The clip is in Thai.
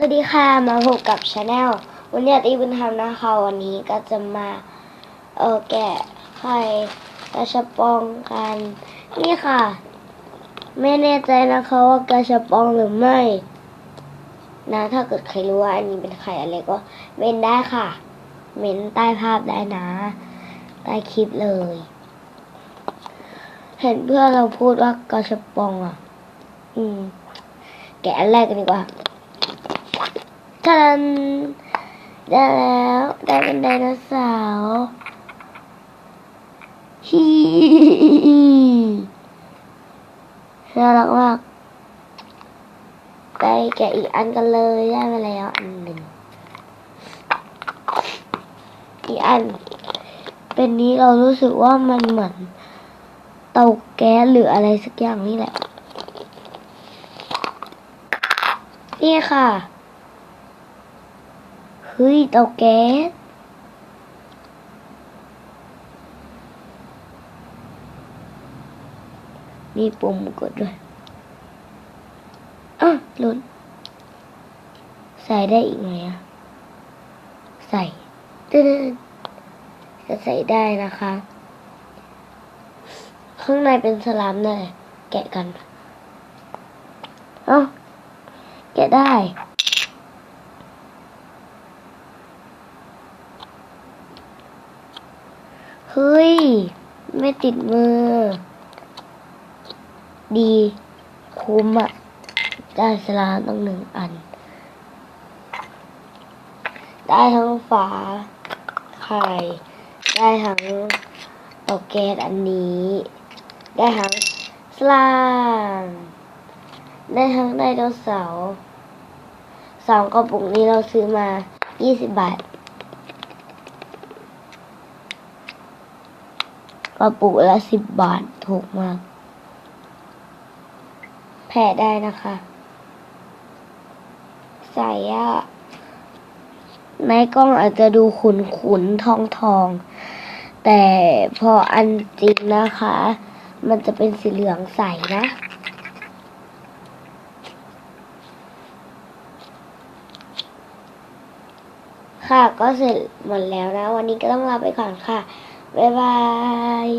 สวัสดีค่ะ มาพบกับชาแนลวันนี้ตีบุญธรรมนะคะวันนี้ก็จะมาเออแกะไข่กระชับปองกัน นี่ค่ะ ไม่แน่ใจนะคะว่ากระชับปองหรือไม่ นะ ถ้าเกิดใครรู้ว่าอันนี้เป็นไข่อะไรก็เม้นได้ค่ะ เม้นใต้ภาพได้นะ ใต้คลิปเลย เห็นเพื่อนเราพูดว่ากระชับปองอะ อืม แกะอันแรกกันดีกว่า ทันได้แล้วได้เป็นไดโนเสาร์ฮีน่ารักมากไปแกะอีกอันกันเลยได้มาแล้วอันหนึ่งอีกอัน เป็นนี้เรารู้สึกว่ามันเหมือนเตาแก๊สหรืออะไรสักอย่างนี่แหละ นี่ค่ะ ฮ้ยเตาแก๊สมีปุ่มกดด้วยอะลุ้น ใส่ได้อีกไหมอะ ใส่ตึ้นจะใส่ได้นะคะ ข้างในเป็นสลามเลยแกะกัน เอ้าแกะได้ เฮ้ย ไม่ติดมือ ดีคุ้มอะ่ะได้สลาตั้งหนึ่งอัน ได้ทั้งฝาไข่ ได้ทั้งเตาแก๊สอันนี้ ได้ทั้งสลามได้ทั้งไดโนเสาร์สองกระปุกนี้เราซื้อมา 20 บาท กระปุกละ10บบาทถูกมาก แผ่ได้นะคะ ใส่อะในกล้องอาจจะดูขุนขุนทองทอง แต่พออันจริงนะคะ มันจะเป็นสีเหลืองใสนะค่ะก็เสร็จหมดแล้วนะ วันนี้ก็ต้องลาไปก่อนค่ะ บ๊ายบาย